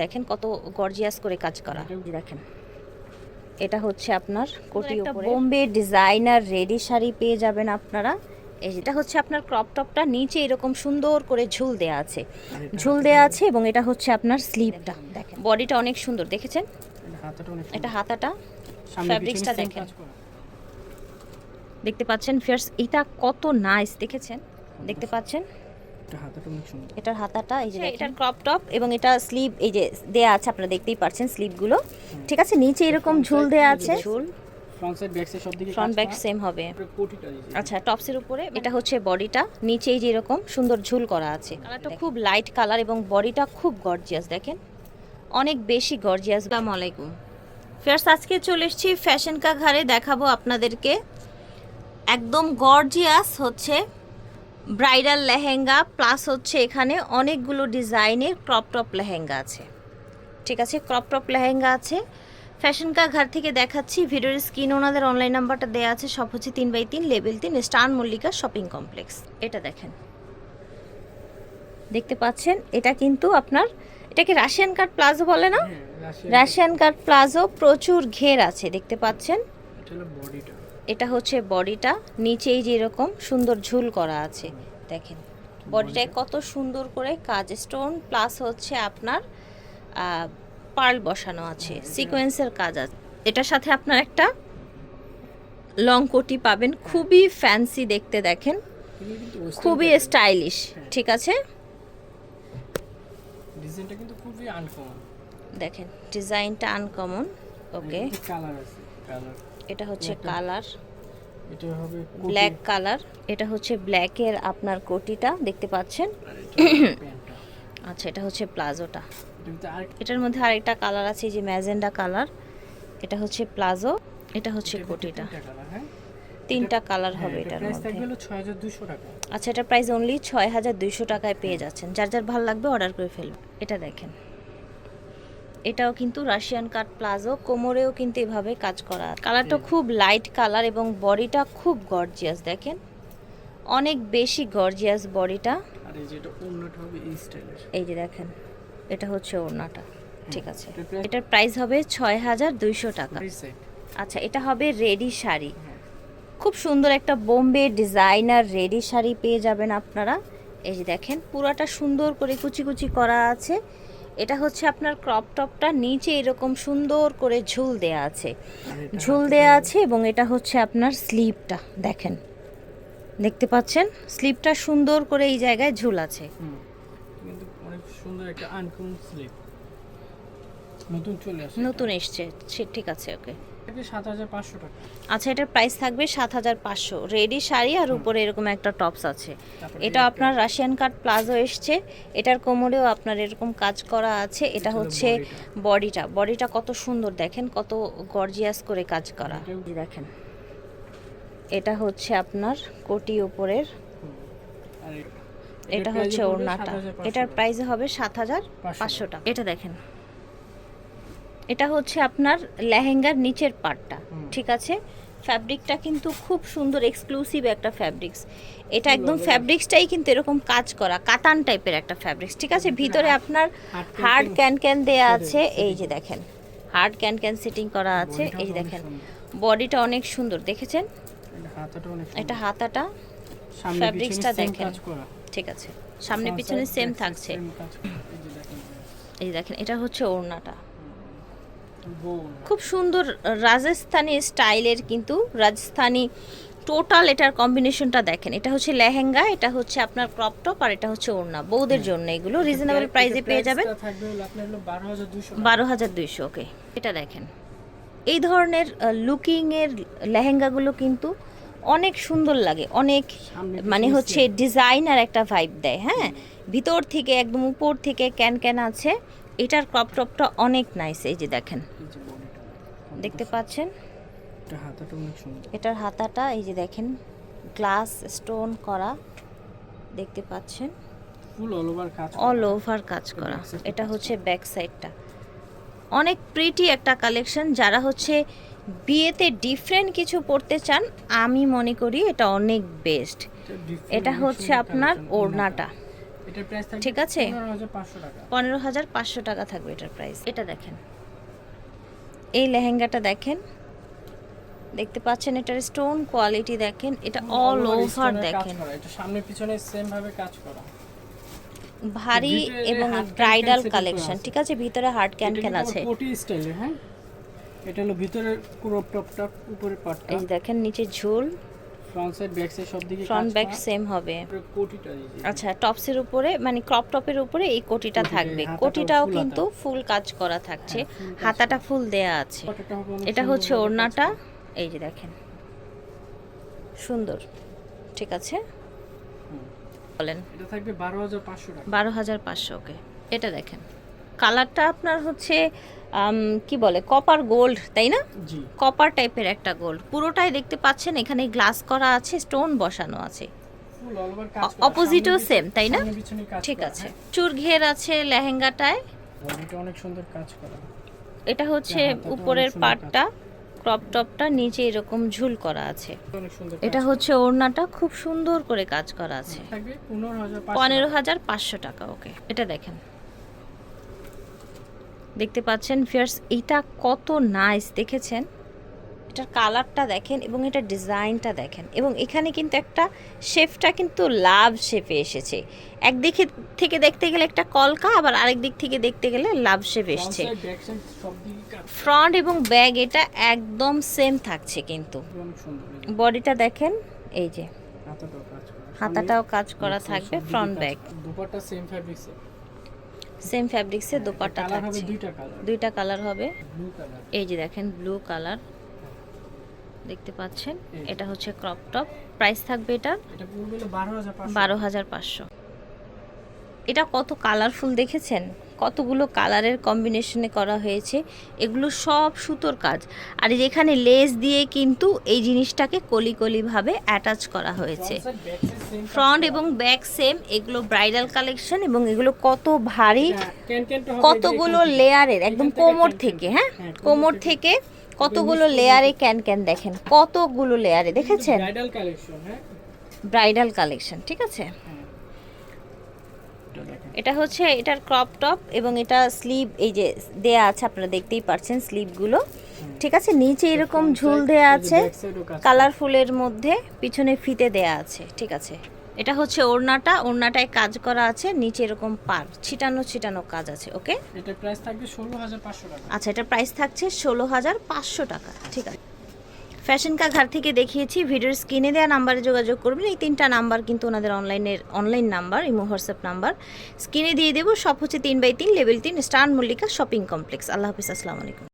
দেখেন কত গর্জিয়াস করে কাজ করা। দেখেন। এটা হচ্ছে আপনার কোটি উপরে। বোম্বে ডিজাইনার রেডি শাড়ি পেয়ে যাবেন আপনারা। এই যেটা হচ্ছে আপনার ক্রপ টপটা নিচে এরকম সুন্দর করে ঝুল দেয়া আছে। ঝুল দেয়া আছে এবং এটা হচ্ছে আপনার স্লিভটা। দেখেন বডিটা অনেক সুন্দর দেখেছেন? এটা হাতাটা ফ্যাব্রিক্সটা দেখেন। দেখতে পাচ্ছেন ফিয়ার্স এটা কত নাইস দেখেছেন? দেখতে পাচ্ছেন? এটা হাতাটা অনেক সুন্দর। এটার হাতাটা এই যে এটার ক্রপ টপ এবং এটা স্লিভ এই যে দেয়া আছে আপনারা দেখতেই পাচ্ছেন স্লিভগুলো ঠিক আছে নিচে এরকম ঝুল দেয়া আছে। ঝুল ফ্রন্ট সাইড ব্যাক সাইড সব দিকে ফ্রন্ট ব্যাক সেম হবে। আচ্ছা টপসের উপরে এটা হচ্ছে বডিটা নিচেই যে এরকম সুন্দর ঝুল করা আছে। কালারটা খুব লাইট কালার এবং বডিটা খুব গর্জিয়াস দেখেন। অনেক বেশি গর্জিয়াস আসসালামু আলাইকুম। ফেয়ার্স আজকে চলে এসেছি ফ্যাশন কা ঘরে দেখাবো আপনাদেরকে। একদম গর্জিয়াস হচ্ছে ব্রাইডাল লেহেঙ্গা প্লাস হচ্ছে এখানে অনেকগুলো ডিজাইনের ক্রপ টপ লেহেঙ্গা আছে। ঠিক আছে ক্রপ টপ লেহেঙ্গা আছে। ফ্যাশন কা ঘর থেকে দেখাচ্ছি ভিডিওর স্ক্রিন ওনাদের অনলাইন নাম্বারটা দেওয়া আছে সব হচ্ছে তিন বাই তিন লেভেল তিন স্টার মল্লিকা শপিং কমপ্লেক্স এটা দেখেন। দেখতে পাচ্ছেন এটা কিন্তু আপনার এটাকে রাশিয়ান কাট প্লাজো বলে না? রাশিয়ান রাশিয়ান কাট প্লাজো প্রচুর ঘের আছে দেখতে পাচ্ছেন? এটা হলো বডিটা এটা হচ্ছে বডিটা নিচেই যেরকম সুন্দর ঝুল করা আছে দেখেন। বডিটায় কত সুন্দর করে কাজ স্টোন প্লাস হচ্ছে আপনার পার্ল বসানো আছে সিকোয়েন্সের কাজ আছে। এটার সাথে আপনার একটা লং কোটি পাবেন খুবই ফ্যান্সি দেখতে দেখেন খুবই স্টাইলিশ ঠিক আছে? ডিজাইনটা কিন্তু খুবই আনকমন দেখেন ডিজাইনটা আনকমন ওকে। কালার আছে কালার এটা হচ্ছে কালার। এটা হবে ব্ল্যাক কালার। এটা হচ্ছে ব্ল্যাকের আপনার কোটিটা দেখতে পাচ্ছেন? আচ্ছা এটা হচ্ছে প্লাজোটা। এটার মধ্যে আরেকটা কালার আছে যে ম্যাজেন্ডা কালার। এটা হচ্ছে প্লাজো এটা হচ্ছে কোটিটা তিনটা কালার হ্যাঁ? তিনটা কালার হবে হ্যাঁ, এটার প্রাইস মধ্যে। 6200 টাকা। আচ্ছা এটা প্রাইস অনলি ছয় হাজার দুইশো টাকায় পেয়ে যাচ্ছেন। যার যার ভালো লাগবে অর্ডার করে ফেলবে এটা দেখেন। এটাও কিন্তু রাশিয়ান কাট প্লাজো কোমরেও কিন্তু এভাবে কাজ করা কালারটা খুব লাইট কালার এবং বডিটা খুব গর্জিয়াস দেখেন? অনেক বেশি গর্জিয়াস বডিটা। আর এই যে এটা হবে এই স্টাইলের এই যে দেখেন এটা হচ্ছে ওড়নাটা। ঠিক আছে। এটার প্রাইস হবে ছয় হাজার দুইশো টাকা। আচ্ছা এটা হবে রেডি শাড়ি। হ্যাঁ। খুব সুন্দর একটা বোম্বে ডিজাইনার রেডি শাড়ি পেয়ে যাবেন আপনারা। এই যে দেখেন পুরাটা সুন্দর করে কুচি কুচি করা আছে। এটা হচ্ছে আপনার ক্রপ টপটা নিচে এরকম সুন্দর করে ঝুল দেয়া আছে। ঝুল দেয়া আছে এবং এটা হচ্ছে আপনার স্লিপটা দেখেন। দেখতে পাচ্ছেন? স্লিপটা সুন্দর করে এই জায়গায় ঝুল আছে। কিন্তু অনেক সুন্দর একটা আনকমন স্লিপ নতুন চলে আসে। নতুন এসছে। সে- ঠিক আছে ওকে। আচ্ছা এটার প্রাইস থাকবে সাত হাজার পাঁচশো। রেডি শাড়ি আর উপরে এরকম একটা টপস আছে। এটা আপনার রাশিয়ান কাট প্লাজো এসছে। এটার কোমরেও আপনার এরকম কাজ করা আছে। এটা হচ্ছে বডিটা। বডিটা। কত সুন্দর দেখেন কত গর্জিয়াস করে কাজ করা। দেখেন। এটা হচ্ছে আপনার কোটি উপরের। এটা হচ্ছে ওড়নাটা। এটার। প্রাইস হবে সাত হাজার পাঁচশো। টাকা। এটা দেখেন। এটা হচ্ছে আপনার লেহেঙ্গার নিচের পার্টটা ঠিক আছে? ফ্যাব্রিকটা কিন্তু খুব সুন্দর এক্সক্লুসিভ একটা ফ্যাব্রিক্স এটা একদম ফ্যাব্রিক্সটাই কিন্তু এরকম কাজ করা কাতান টাইপের একটা ফ্যাব্রিক্স ঠিক আছে? ভিতরে আপনার হার্ড ক্যান ক্যান দেয়া আছে এই যে দেখেন হার্ড ক্যান ক্যান সেটিং করা আছে এই যে দেখেন বডিটা অনেক সুন্দর দেখেছেন? এটা হাতাটা same দেখেন। ঠিক আছে সামনে পিছনে সেম থাকছে। এই দেখেন, এটা হচ্ছে ওড়নাটা। খুব সুন্দর রাজস্থানি স্টাইলের কিন্তু রাজস্থানি টোটাল এটার কম্বিনেশনটা দেখেন। এটা হচ্ছে লেহেঙ্গা এটা হচ্ছে আপনার ক্রপ টপ আর এটা হচ্ছে ওড়না। বউদের জন্য এগুলো রিজনেবল প্রাইসে পেয়ে যাবেন। price টা থাকবে হলো আপনার হলো 12,200 টাকা। বারো হাজার দুইশো ওকে এটা দেখেন। এই ধরনের লুকিংয়ের লেহেঙ্গাগুলো কিন্তু অনেক সুন্দর লাগে অনেক মানে হচ্ছে ডিজাইনার একটা ভাইব দেয় হ্যাঁ? ভিতর থেকে একদম উপর থেকে ক্যান ক্যান আছে এটার ক্রপ টপটা অনেক নাইস এই যে দেখেন। দেখতে পাচ্ছেন। এটার হাতাটা এই যে দেখেন গ্লাস স্টোন করা দেখতে পাচ্ছেন? অল ওভার কাজ করা। এটা হচ্ছে ব্যাক সাইডটা অনেক প্রিটি একটা কালেকশন যারা হচ্ছে বিয়েতে ডিফারেন্ট কিছু পড়তে চান আমি মনে করি এটা অনেক বেস্ট এটা হচ্ছে আপনার ওড়নাটা। এটার প্রাইস থাকবে ঠিক আছে। পনেরো হাজার পাঁচশো টাকা। পনেরো হাজার পাঁচশো টাকা থাকবে এটার প্রাইস এটা দেখেন। এই লেহেঙ্গাটা দেখেন। দেখতে পাচ্ছেন এটার স্টোন কোয়ালিটি দেখেন। এটা অল ওভার দেখেন। এটা সামনে পিছনে সেম ভাবে কাজ করা। ভারী এবং ব্রাইডাল কালেকশন ঠিক আছে? ভিতরে হার্ড ক্যান ক্যান আছে। কোটি স্টাইলে হ্যাঁ? এটা হলো ভিতরের ক্রপ টপটা উপরের পাটটা। এই দেখেন নিচে ঝুল। ফ্রন্ট সাইড ব্যাক সাইড সব দিকে ফ্রন্ট ব্যাক সেম হবে। কোটিটা আচ্ছা টপসের উপরে মানে ক্রপ টপের উপরে এই কোটিটা থাকবে। কোটিটাও কিন্তু ফুল কাজ করা থাকছে। হ্যাঁ, হাতাটা ফুল দেয়া আছে। এটা হচ্ছে ওড়নাটা। এই যে দেখেন। সুন্দর। ঠিক আছে? বলেন। এটা থাকবে বারো হাজার পাঁচশো বারো হাজার পাঁচশো ওকে। এটা দেখেন। কালারটা আপনার হচ্ছে কি বলে কপার গোল্ড তাই না? কপার টাইপের একটা গোল্ড পুরোটাই দেখতে পাচ্ছেন এখানে গ্লাস করা আছে স্টোন বসানো আছে। অপোজিটও same, তাই না? ঠিক আছে। হ্যাঁ। চুর ঘের আছে লেহেঙ্গাটায়। অনেক সুন্দর কাজ করা। এটা হচ্ছে হ্যাঁ, উপরের পাটটা ক্রপ টপটা নিচে এরকম ঝুল করা আছে। এটা হচ্ছে ওড়নাটা খুব সুন্দর করে কাজ করা আছে। পনেরো হাজার পাঁচশো টাকা ওকে। এটা দেখেন। দেখতে পাচ্ছেন ফিয়ার্স এটা কত নাইস দেখেছেন? এটার কালারটা দেখেন এবং এটার ডিজাইনটা দেখেন এবং এখানে কিন্তু একটা শেফটা কিন্তু লাভ শেপে এসেছে। একদিকে থেকে দেখতে গেলে একটা কলকা আবার আরেক দিক থেকে দেখতে গেলে লাভ শেপ এসছে। ফ্রন্ট এবং ব্যাগ এটা একদম সেম থাকছে কিন্তু। বডিটা দেখেন। এই যে। হাতাটাও কাজ করা। থাকবে ফ্রন্ট ব্যাগ করা। দুপাট্টা সেম ফ্যাব্রিক্সে সেম ফ্যাব্রিক্সে দোপাট্টা থাকছে। দুইটা কালার হবে। এই যে দেখেন ব্লু কালার দেখতে পাচ্ছেন? এটা হচ্ছে ক্রপ টপ প্রাইস থাকবে এটা বারো হাজার পাঁচশো। এটা কত কালারফুল দেখেছেন? কতগুলো কালারের কম্বিনেশনে করা হয়েছে এগুলো সব সুতোর কাজ। আর এখানে লেস দিয়ে কিন্তু এই জিনিসটাকে কলি কলিভাবে অ্যাটাচ করা হয়েছে। ফ্রন্ট এবং ব্যাক সেম এগুলো ব্রাইডাল কালেকশন এবং এগুলো কত ভারী কতগুলো লেয়ারের একদম কোমর থেকে হ্যাঁ? হ্যাঁ, কোমর থেকে কতগুলো লেয়ারে ক্যান ক্যান দেখেন কতগুলো লেয়ারে দেখেছেন? ব্রাইডাল কালেকশন হ্যাঁ। ব্রাইডাল কালেকশন ঠিক আছে? হ্যাঁ। এটা হচ্ছে এটার ক্রপ টপ এবং এটা স্লিভ এই যে দেয়া আছে আপনারা দেখতেই পাচ্ছেন স্লিভগুলো ঠিক আছে? নিচে এরকম ঝুল দেয়া আছে। কালারফুলের মধ্যে পিছনে ফিতে দেয়া আছে ঠিক আছে? এটা হচ্ছে ওড়নাটা ওড়নাটায় কাজ করা আছে নিচে এরকম পার ছিটানো ছিটানো কাজ আছে ওকে এটার প্রাইস থাকবে ষোলো হাজার পাঁচশো টাকা। আচ্ছা এটা প্রাইস থাকছে ষোলো হাজার পাঁচশো টাকা ঠিক আছে? ফ্যাশন কা ঘর থেকে দেখিয়েছি, ভিডিওর স্ক্রিনে দেওয়া নাম্বারে যোগাযোগ করবেন। এই তিনটা নাম্বার কিন্তু ওনাদের অনলাইনের, online number, Imo, WhatsApp number. স্ক্রিনে দিয়ে দেবো, সব হচ্ছে তিন বাই তিন লেভেল তিন, স্টার মল্লিকা শপিং কমপ্লেক্স। আল্লাহ হাফিজ, আসসালামু আলাইকুম।